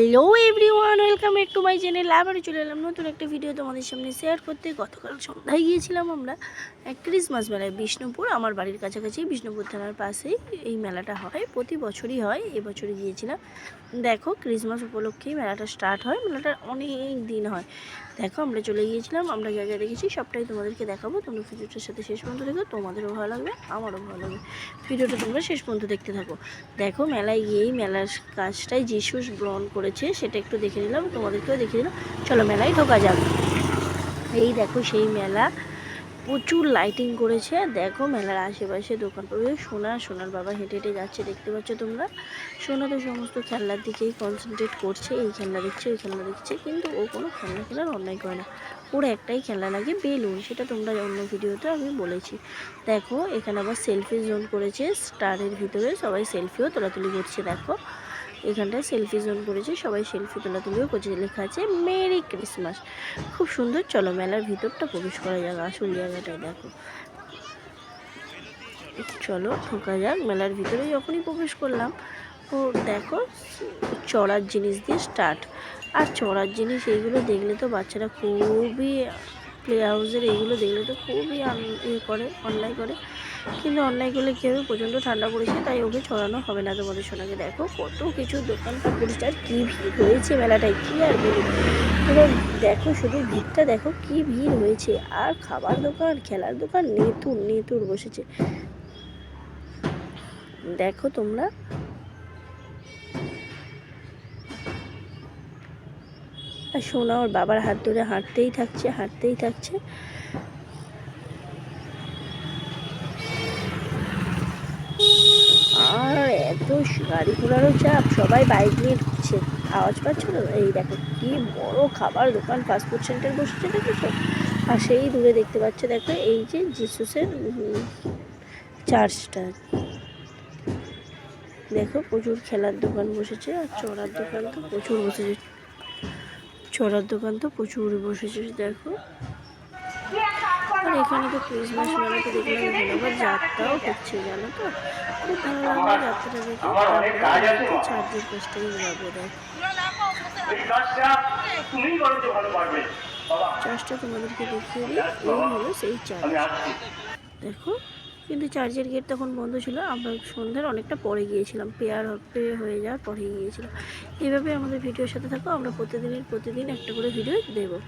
Hello everyone, welcome back to my channel. আবারও চলে এলাম নতুন একটা ভিডিও তোমাদের সামনে শেয়ার করতে। গতকাল সন্ধ্যায় গিয়েছিলাম আমরা এক ক্রিসমাস মেলায়, বিষ্ণুপুর, আমার বাড়ির কাছাকাছি, বিষ্ণুপুর থানার পাশেই। এই মেলাটা হয়, প্রতি বছরই হয় এবছরই গিয়েছিলাম। দেখো, ক্রিসমাস উপলক্ষেই মেলাটা স্টার্ট হয় মেলাটা অনেক দিন হয়। দেখো, আমরা চলে গিয়েছিলাম, আমরা যা যা দেখেছি, সবটাই তোমাদেরকে দেখাবো। তোমরা ভিডিওটার সাথে শেষ পর্যন্ত দেখো, তোমাদেরও ভালো লাগবে, আমারও ভালো লাগবে। ভিডিওটা তোমরা শেষ পর্যন্ত দেখতে থাকো। দেখো, মেলায় গিয়েই মেলার কাজটাই যিশুস গ্রহণ করেছে, সেটা একটু দেখে নিলাম, তোমাদেরকেও দেখে দিলাম। চলো মেলায় ঢোকা যাক। এই দেখো সেই মেলা, প্রচুর লাইটিং করেছে। দেখো মেলার আশেপাশে দোকান পড়বে। সোনা, সোনার বাবা হেঁটে হেঁটে যাচ্ছে, দেখতে পাচ্ছ তোমরা? সোনা তো সমস্ত খেলনার দিকেই কনসেন্ট্রেট করছে, এই খেলনা দেখছে, ওই খেলনা দেখছে, কিন্তু ও কোনো খেলনা খেলার অন্যায় করে না। ওর একটাই খেলনা লাগে বেলুন, সেটা তোমরা অন্য ভিডিওতে আমি বলেছি। দেখো, এখানে আবার সেলফি জোন করেছে স্টারের ভিতরে সবাই সেলফিও তোলাতুলি করছে, দেখো। এখানটায় সেলফি জোন করেছে, সবাই সেলফি তোলা তোলাতুলিও করছে, লেখা আছে, মেরি ক্রিসমাস। খুব সুন্দর চলো মেলার ভিতরটা প্রবেশ করা যাক আসল জায়গাটায় দেখো। চলো, ঢোকা যাক, মেলার ভিতরে যখনই প্রবেশ করলাম ও দেখো, চড়ার জিনিস দিয়ে স্টার্ট আর চড়ার জিনিস এইগুলো দেখলে তো বাচ্চারা খুবই প্লে হাউসের এইগুলো দেখলে তো খুবই ইয়ে করে, অন্যায় করে। কিন্তু অন্যায় করলে কী হবে? প্রচণ্ড ঠান্ডা পড়েছে, তাই ওকে ছড়ানো হবে না তোমাদের সোনাকে। দেখো কত কিছু দোকানপাট, পরিষ্কার কী ভিড় হয়েছে মেলাটায়, কী আর বলি দেখো শুধু ভিড়টা, দেখো কী ভিড় হয়েছে। আর খাবার দোকান, খেলার দোকান নেতুর নেতুর বসেছে। দেখো তোমরা। আর সোনা ওর বাবার হাত ধরে হাঁটতেই থাকছে হাঁটতেই থাকছে আর এত গাড়ি ঘোড়ারও চাপ, সবাই বাইক নিয়ে ঢুকছে আওয়াজ পাচ্ছ না? এই দেখো, কি বড় খাবার দোকান ফাস্টফুড সেন্টার বসেছে দেখেছ? আর সেই দূরে দেখতে পাচ্ছ, দেখো, এই যে জিসুসের চার্চটা। দেখো, প্রচুর খেলার দোকান বসেছে আর চড়ার দোকান তো প্রচুর বসেছে। চড়ার দোকান তো প্রচুর বসেছে, দেখো। আর এখানে তো ক্রিসমাস মেলাতে দেখলাম এখানে আবার যাত্রাও হচ্ছে জানো তো? খুব ভালো লাগল যাত্রাটা দেখে। তারপরে চার্জের কাজটাই যাব দেখ। তোমাদেরকে দেখিয়ে দিই। এই হলো সেই চার্জ। দেখো কিন্তু চার্জের গেট তখন বন্ধ ছিল। আমরা সন্ধ্যার অনেকটা পরে গিয়েছিলাম। পেয়ার পে হয়ে যাওয়ার পরে গিয়েছিলাম। এইভাবে আমাদের ভিডিওর সাথে থাকো। আমরা প্রতিদিনের প্রতিদিন একটা করে ভিডিও দেবো।